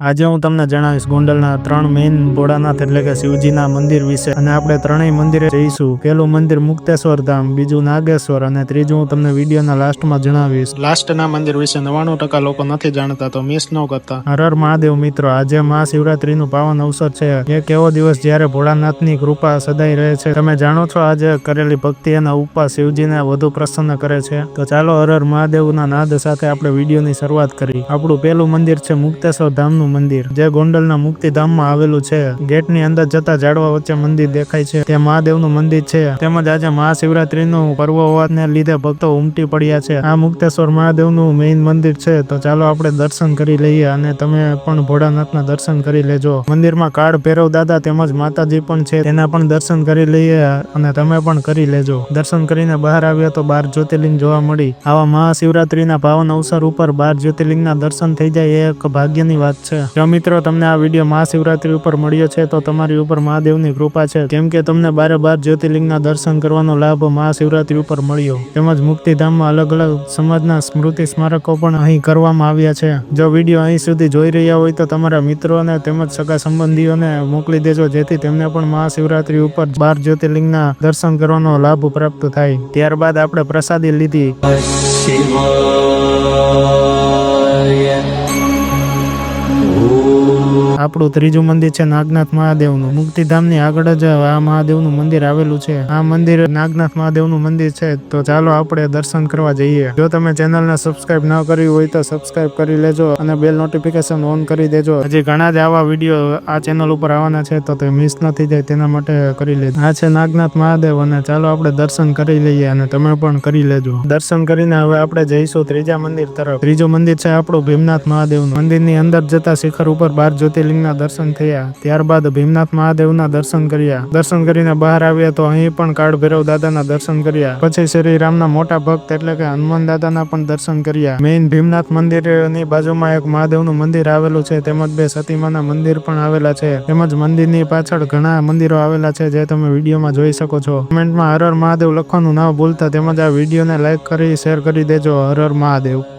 આજે હું તમને જણાવીશ ગોંડલના ત્રણ મેઇન ભોળાનાથ એટલે કે શિવજીના મંદિર વિશે. અને આપણે ત્રણેય મંદિરે જઈશું. પેલું મંદિર મુક્તેશ્વર ધામ બીજું નાગેશ્વર અને ત્રીજું હું તમને વિડીયોના લાસ્ટમાં જણાવીશ. લાસ્ટના મંદિર વિશે નવાણું ટકા લોકો નથી જાણતા તો મિસ ન કરતા. હર હર મહાદેવ મિત્રો આજે મહાશિવરાત્રીનું પાવન અવસર છે. એક એવો દિવસ જ્યારે ભોળાનાથની કૃપા સદાય રહે છે. તમે જાણો છો આજે કરેલી ભક્તિ અને ઉપવાસ શિવજીને વધુ પ્રસન્ન કરે છે. તો ચાલો હર હર મહાદેવના નાદ સાથે આપણે વિડીયોની શરૂઆત કરી આપણું પેલું મંદિર છે મુક્તેશ્વર ધામનું મંદિર, જે ગોંડલના મુક્તિધામમાં આવેલું છે. ગેટની અંદર જતા ઝાડવા વચ્ચે મંદિર દેખાય છે. તે મહાદેવનું મંદિર છે. તેમજ આજે મહાશિવરાત્રીનું પર્વ હોવાને લીધે ભક્તો ઉમટી પડ્યા છે. આ મુક્તેશ્વર મહાદેવનું મેઇન મંદિર છે. તો ચાલો આપણે દર્શન કરી લઈએ અને તમે પણ ભોળાનાથના દર્શન કરી લેજો. મંદિરમાં કાળ ભૈરવ દાદા તેમજ માતાજી પણ છે. તેના પણ દર્શન કરી લઈએ અને તમે પણ કરી લેજો. દર્શન કરીને બહાર આવ્યા તો બાર જ્યોતિર્લિંગ જોવા મળી. આવા મહાશિવરાત્રીના પાવન અવસર ઉપર બાર જ્યોતિર્લિંગના દર્શન થઈ જાય એ એક ભાગ્યની વાત છે. જો મિત્રો, તમને આ વીડિયો મહાશિવરાત્રી ઉપર મળ્યો છે, તો તમારી ઉપર મહાદેવની કૃપા છે. કેમ કે તમને બારે બાર જ્યોતિર્લિંગના દર્શન કરવાનો લાભ મહાશિવરાત્રી ઉપર મળ્યો. તેમજ મુક્તિધામમાં અલગ અલગ સમાજના સ્મૃતિ સ્મારકો પણ અહીં કરવામાં આવ્યા છે. જો વીડિયો અહીં સુધી જોઈ રહ્યા હોય, તો તમારા મિત્રોને તેમજ સગા સંબંધીઓને મોકલી દેજો, જેથી તેમને પણ મહાશિવરાત્રી ઉપર બાર જ્યોતિર્લિંગના દર્શન કરવાનો લાભ પ્રાપ્ત થાય. ત્યારબાદ આપણે પ્રસાદી લીધી. આપણું ત્રીજું મંદિર છે નાગનાથ મહાદેવનું. મુક્તિધામની આગળ જ આ મહાદેવનું મંદિર આવેલું છે. આ મંદિર નાગનાથ મહાદેવનું મંદિર છે. તો ચાલો આપણે દર્શન કરવા જઈએ. જો તમે ચેનલને સબસ્ક્રાઇબ ન કરી હોય તો સબસ્ક્રાઇબ કરી લેજો અને બેલ નોટિફિકેશન ઓન કરી દેજો. હજી ઘણા જ આવા વીડિયો આ ચેનલ ઉપર આવવાના છે, તો તે મિસ ન થઈ જાય તેના માટે કરી લેજો. આ છે નાગનાથ મહાદેવ અને ચાલો આપણે દર્શન કરી લઈએ અને તમે પણ કરી લેજો. દર્શન કરીને હવે આપણે જઈશું ત્રીજા મંદિર તરફ. ત્રીજું મંદિર છે આપણું ભીમનાથ મહાદેવનું. મંદિરની અંદર જતા શિખર ઉપર બાર જ્યોતિર્લિંગના દર્શન થયા. ત્યારબાદ ભીમનાથ મહાદેવના દર્શન કર્યા. દર્શન કરીને બહાર આવ્યા તો અહીં પણ કાળ ભૈરવ દાદાના દર્શન કર્યા. પછી શ્રી રામના મોટા ભક્ત એટલે કે હનુમાન દાદાના પણ દર્શન કર્યા. મેઇન ભીમનાથ મંદિરની બાજુમાં એક મહાદેવનું મંદિર આવેલું છે. તેમજ બે સતીમાના મંદિર પણ આવેલા છે. તેમજ મંદિરની પાછળ ઘણા મંદિરો આવેલા છે જે તમે વિડીયોમાં જોઈ શકો છો. કમેન્ટમાં હર હર મહાદેવ લખવાનું ના ભૂલતા. તેમજ આ વિડીયોને લાઈક કરી શેર કરી દેજો. હર મહાદેવ.